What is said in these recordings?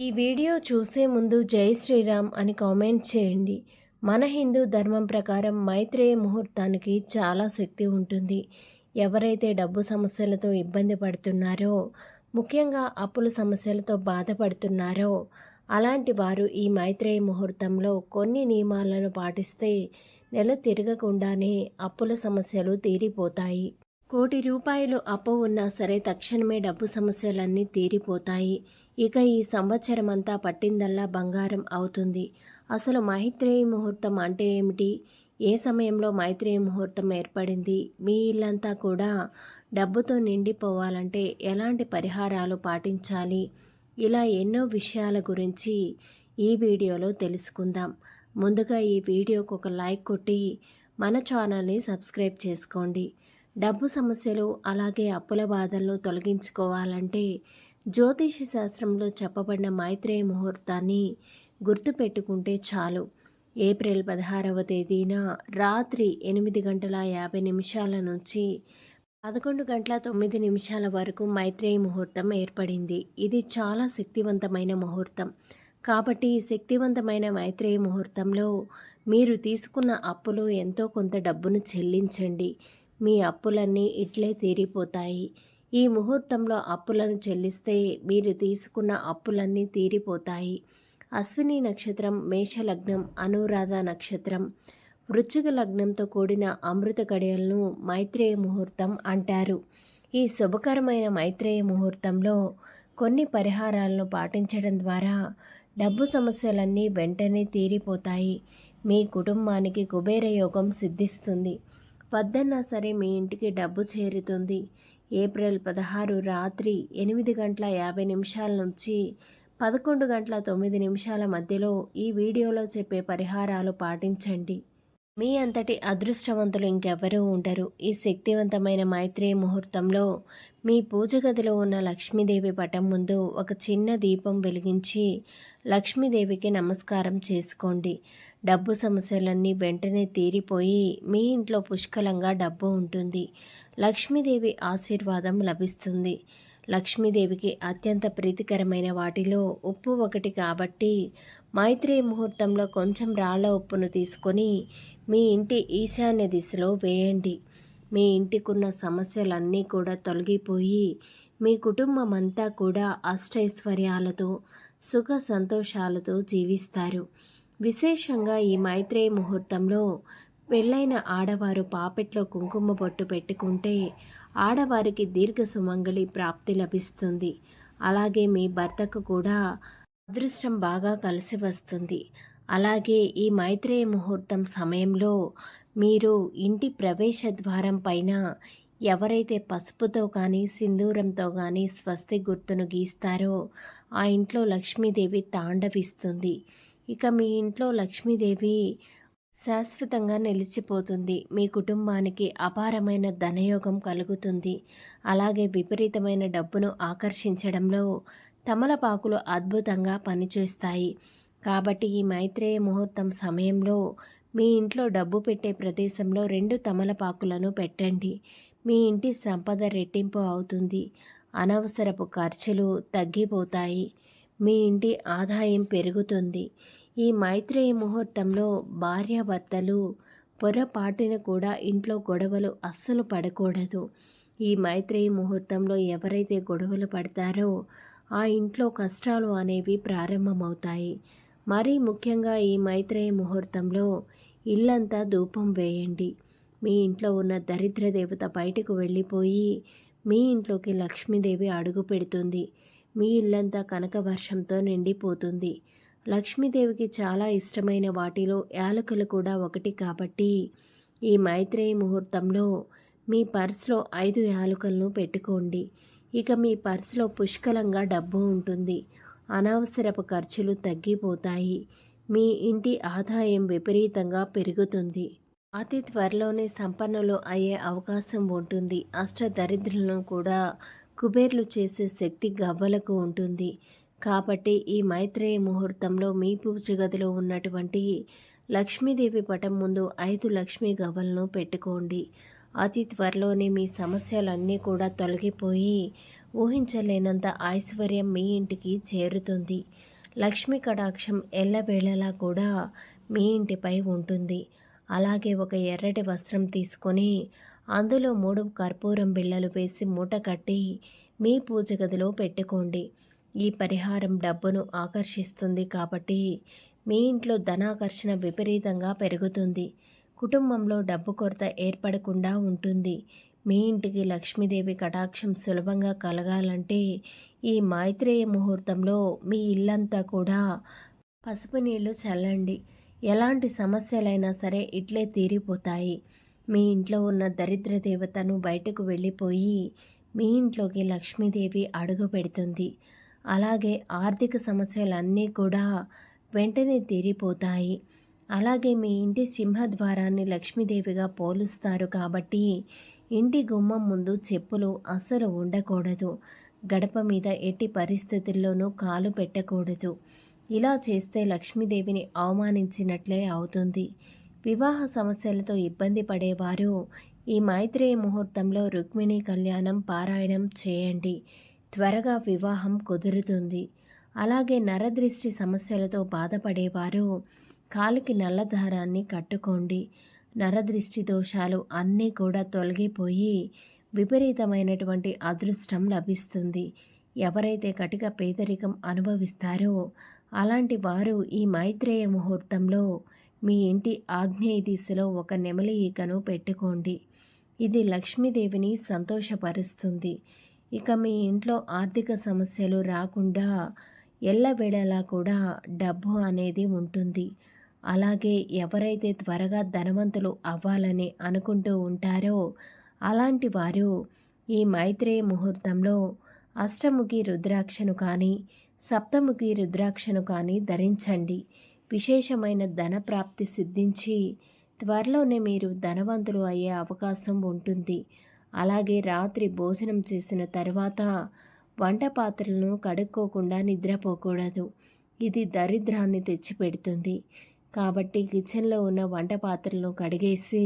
ఈ వీడియో చూసే ముందు జై శ్రీరామ్ అని కామెంట్ చేయండి. మన హిందూ ధర్మం ప్రకారం మైత్రేయ ముహూర్తానికి చాలా శక్తి ఉంటుంది. ఎవరైతే డబ్బు సమస్యలతో ఇబ్బంది పడుతున్నారో ముఖ్యంగా అప్పుల సమస్యలతో బాధపడుతున్నారో అలాంటి వారు ఈ మైత్రేయ ముహూర్తంలో కొన్ని నియమాలను పాటిస్తే నెల తిరగకుండానే అప్పుల సమస్యలు తీరిపోతాయి. కోటి రూపాయలు అప్పు ఉన్నా సరే తక్షణమే డబ్బు సమస్యలన్నీ తీరిపోతాయి. ఇక ఈ సంవత్సరం అంతా పట్టిందల్లా బంగారం అవుతుంది. అసలు మైత్రేయ ముహూర్తం అంటే ఏమిటి? ఏ సమయంలో మైత్రేయ ముహూర్తం ఏర్పడింది? మీ ఇల్లంతా కూడా డబ్బుతో నిండిపోవాలంటే ఎలాంటి పరిహారాలు పాటించాలి? ఇలా ఎన్నో విషయాల గురించి ఈ వీడియోలో తెలుసుకుందాం. ముందుగా ఈ వీడియోకు ఒక లైక్ కొట్టి మన ఛానల్ని సబ్స్క్రైబ్ చేసుకోండి. డబ్బు సమస్యలు అలాగే అప్పుల బాధలను తొలగించుకోవాలంటే జ్యోతిష శాస్త్రంలో చెప్పబడిన మైత్రేయ ముహూర్తాన్ని గుర్తుపెట్టుకుంటే చాలు. ఏప్రిల్ పదహారవ తేదీన రాత్రి ఎనిమిది గంటల యాభై నిమిషాల నుంచి పదకొండు గంటల తొమ్మిది నిమిషాల వరకు మైత్రేయ ముహూర్తం ఏర్పడింది. ఇది చాలా శక్తివంతమైన ముహూర్తం. కాబట్టి ఈ శక్తివంతమైన మైత్రేయ ముహూర్తంలో మీరు తీసుకున్న అప్పులు ఎంతో కొంత డబ్బును చెల్లించండి. మీ అప్పులన్నీ ఇట్లే తీరిపోతాయి. ఈ ముహూర్తంలో అప్పులను చెల్లిస్తే మీరు తీసుకున్న అప్పులన్నీ తీరిపోతాయి. అశ్విని నక్షత్రం మేషలగ్నం అనురాధ నక్షత్రం వృచ్చిక లగ్నంతో కూడిన అమృత గడియలను మైత్రేయ ముహూర్తం అంటారు. ఈ శుభకరమైన మైత్రేయ ముహూర్తంలో కొన్ని పరిహారాలను పాటించడం ద్వారా డబ్బు సమస్యలన్నీ వెంటనే తీరిపోతాయి. మీ కుటుంబానికి కుబేర యోగం సిద్ధిస్తుంది. వద్దన్నా సరే మీ ఇంటికి డబ్బు చేరుతుంది. ఏప్రిల్ పదహారు రాత్రి ఎనిమిది గంటల యాభై నిమిషాల నుంచి పదకొండు గంటల తొమ్మిది నిమిషాల మధ్యలో ఈ వీడియోలో చెప్పే పరిహారాలు పాటించండి. మీ అంతటి అదృష్టవంతులు ఇంకెవరూ ఉండరు. ఈ శక్తివంతమైన మైత్రేయ ముహూర్తంలో మీ పూజ గదిలో ఉన్న లక్ష్మీదేవి పటం ముందు ఒక చిన్న దీపం వెలిగించి లక్ష్మీదేవికి నమస్కారం చేసుకోండి. డబ్బు సమస్యలన్నీ వెంటనే తీరిపోయి మీ ఇంట్లో పుష్కలంగా డబ్బు ఉంటుంది. లక్ష్మీదేవి ఆశీర్వాదం లభిస్తుంది. లక్ష్మీదేవికి అత్యంత ప్రీతికరమైన వాటిలో ఉప్పు ఒకటి కాబట్టి మైత్రి ముహూర్తంలో కొంచెం రాళ్ళ ఉప్పును తీసుకొని మీ ఇంటి ఈశాన్య దిశలో వేయండి. మీ ఇంటికున్న సమస్యలన్నీ కూడా తొలగిపోయి మీ కుటుంబం అంతా కూడా అష్టైశ్వర్యాలతో సుఖ సంతోషాలతో జీవిస్తారు. విశేషంగా ఈ మైత్రేయ ముహూర్తంలో పెళ్ళైన ఆడవారు పాపెట్లో కుంకుమ బొట్టు పెట్టుకుంటే ఆడవారికి దీర్ఘ సుమంగళి ప్రాప్తి లభిస్తుంది. అలాగే మీ భర్తకు కూడా అదృష్టం బాగా కలిసి వస్తుంది. అలాగే ఈ మైత్రేయ ముహూర్తం సమయంలో మీరు ఇంటి ప్రవేశ ద్వారం పైన ఎవరైతే పసుపుతో కానీ సింధూరంతో కానీ స్వస్తి గుర్తును గీస్తారో ఆ ఇంట్లో లక్ష్మీదేవి తాండవిస్తుంది. ఇక మీ ఇంట్లో లక్ష్మీదేవి శాశ్వతంగా నిలిచిపోతుంది. మీ కుటుంబానికి అపారమైన ధనయోగం కలుగుతుంది. అలాగే విపరీతమైన డబ్బును ఆకర్షించడంలో తమలపాకులు అద్భుతంగా పనిచేస్తాయి. కాబట్టి ఈ మైత్రేయ ముహూర్తం సమయంలో మీ ఇంట్లో డబ్బు పెట్టే ప్రదేశంలో రెండు తమలపాకులను పెట్టండి. మీ ఇంటి సంపద రెట్టింపు అవుతుంది. అనవసరపు ఖర్చులు తగ్గిపోతాయి. మీ ఇంటి ఆదాయం పెరుగుతుంది. ఈ మైత్రేయ ముహూర్తంలో భార్యాభర్తలు పొరపాటున కూడా ఇంట్లో గొడవలు అస్సలు పడకూడదు. ఈ మైత్రేయ ముహూర్తంలో ఎవరైతే గొడవలు పడతారో ఆ ఇంట్లో కష్టాలు అనేవి ప్రారంభమవుతాయి. మరీ ముఖ్యంగా ఈ మైత్రేయ ముహూర్తంలో ఇల్లంతా ధూపం వేయండి. మీ ఇంట్లో ఉన్న దరిద్ర దేవత బయటకు వెళ్ళిపోయి మీ ఇంట్లోకి లక్ష్మీదేవి అడుగు పెడుతుంది. మీ ఇల్లంతా కనక వర్షంతో నిండిపోతుంది. లక్ష్మీదేవికి చాలా ఇష్టమైన వాటిలో యాలకులు కూడా ఒకటి కాబట్టి ఈ మైత్రేయ ముహూర్తంలో మీ పర్స్లో ఐదు యాలకులను పెట్టుకోండి. ఇక మీ పర్స్లో పుష్కలంగా డబ్బు ఉంటుంది. అనవసరపు ఖర్చులు తగ్గిపోతాయి. మీ ఇంటి ఆదాయం విపరీతంగా పెరుగుతుంది. అతి త్వరలోనే సంపన్నులు అయ్యే అవకాశం ఉంటుంది. అష్టదరిద్రులను కూడా కుబేర్లు చేసే శక్తి గవ్వలకు ఉంటుంది. కాబట్టి ఈ మైత్రేయ ముహూర్తంలో మీ పూజ గదిలో ఉన్నటువంటి లక్ష్మీదేవి పటం ముందు ఐదు లక్ష్మీ గవ్వలను పెట్టుకోండి. అతి త్వరలోనే మీ సమస్యలన్నీ కూడా తొలగిపోయి ఊహించలేనంత ఐశ్వర్యం మీ ఇంటికి చేరుతుంది. లక్ష్మీ కటాక్షం ఎల్లవేళలా కూడా మీ ఇంటిపై ఉంటుంది. అలాగే ఒక ఎర్రటి వస్త్రం తీసుకొని అందులో మూడు కర్పూరం బిళ్ళలు వేసి మూట కట్టి మీ పూజ గదిలో పెట్టుకోండి. ఈ పరిహారం డబ్బును ఆకర్షిస్తుంది కాబట్టి మీ ఇంట్లో ధనాకర్షణ విపరీతంగా పెరుగుతుంది. కుటుంబంలో డబ్బు కొరత ఏర్పడకుండా ఉంటుంది. మీ ఇంటికి లక్ష్మీదేవి కటాక్షం సులభంగా కలగాలంటే ఈ మైత్రేయ ముహూర్తంలో మీ ఇల్లంతా కూడా పసుపు నీళ్ళు చల్లండి. ఎలాంటి సమస్యలైనా సరే ఇట్లే తీరిపోతాయి. మీ ఇంట్లో ఉన్న దరిద్ర దేవతను బయటకు వెళ్ళిపోయి మీ ఇంట్లోకి లక్ష్మీదేవి అడుగు పెడుతుంది. అలాగే ఆర్థిక సమస్యలన్నీ కూడా వెంటనే తీరిపోతాయి. అలాగే మీ ఇంటి సింహద్వారాన్ని లక్ష్మీదేవిగా పోలుస్తారు కాబట్టి ఇంటి గుమ్మం ముందు చెప్పులు అస్సలు ఉండకూడదు. గడప మీద ఎట్టి పరిస్థితుల్లోనూ కాలు పెట్టకూడదు. ఇలా చేస్తే లక్ష్మీదేవిని అవమానించినట్లే అవుతుంది. వివాహ సమస్యలతో ఇబ్బంది పడేవారు ఈ మైత్రేయ ముహూర్తంలో రుక్మిణి కళ్యాణం పారాయణం చేయండి. త్వరగా వివాహం కుదురుతుంది. అలాగే నరదృష్టి సమస్యలతో బాధపడేవారు కాలికి నల్లదారాన్ని కట్టుకోండి. నరదృష్టి దోషాలు అన్నీ కూడా తొలగిపోయి విపరీతమైనటువంటి అదృష్టం లభిస్తుంది. ఎవరైతే కటిక పేదరికం అనుభవిస్తారో అలాంటి వారు ఈ మైత్రేయ ముహూర్తంలో మీ ఇంటి ఆగ్నేయ దిశలో ఒక నెమలి ఈకను పెట్టుకోండి. ఇది లక్ష్మీదేవిని సంతోషపరుస్తుంది. ఇక మీ ఇంట్లో ఆర్థిక సమస్యలు రాకుండా ఎల్లవేళలా కూడా డబ్బు అనేది ఉంటుంది. అలాగే ఎవరైతే త్వరగా ధనవంతులు అవ్వాలని అనుకుంటూ ఉంటారో అలాంటి వారు ఈ మైత్రేయ ముహూర్తంలో అష్టముఖి రుద్రాక్షను కానీ సప్తముఖి రుద్రాక్షను కానీ ధరించండి. విశేషమైన ధన ప్రాప్తి సిద్ధించి త్వరలోనే మీరు ధనవంతులు అయ్యే అవకాశం ఉంటుంది. అలాగే రాత్రి భోజనం చేసిన తర్వాత వంట పాత్రలను కడుక్కోకుండా నిద్రపోకూడదు. ఇది దరిద్రాన్ని తెచ్చిపెడుతుంది. కాబట్టి కిచెన్లో ఉన్న వంట పాత్రలను కడిగేసి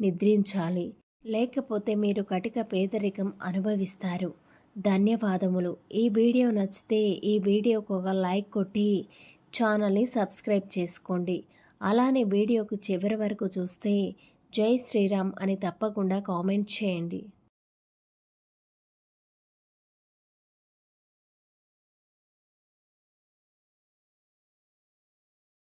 నిద్రించాలి. లేకపోతే మీరు కటిక పేదరికం అనుభవిస్తారు. ధన్యవాదములు. ఈ వీడియో నచ్చితే ఈ వీడియోకు ఒక లైక్ కొట్టి ఛానల్ని సబ్స్క్రైబ్ చేసుకోండి. అలానే వీడియోకు చివరి వరకు చూస్తే జై శ్రీరామ్ అని తప్పకుండా కామెంట్ చేయండి.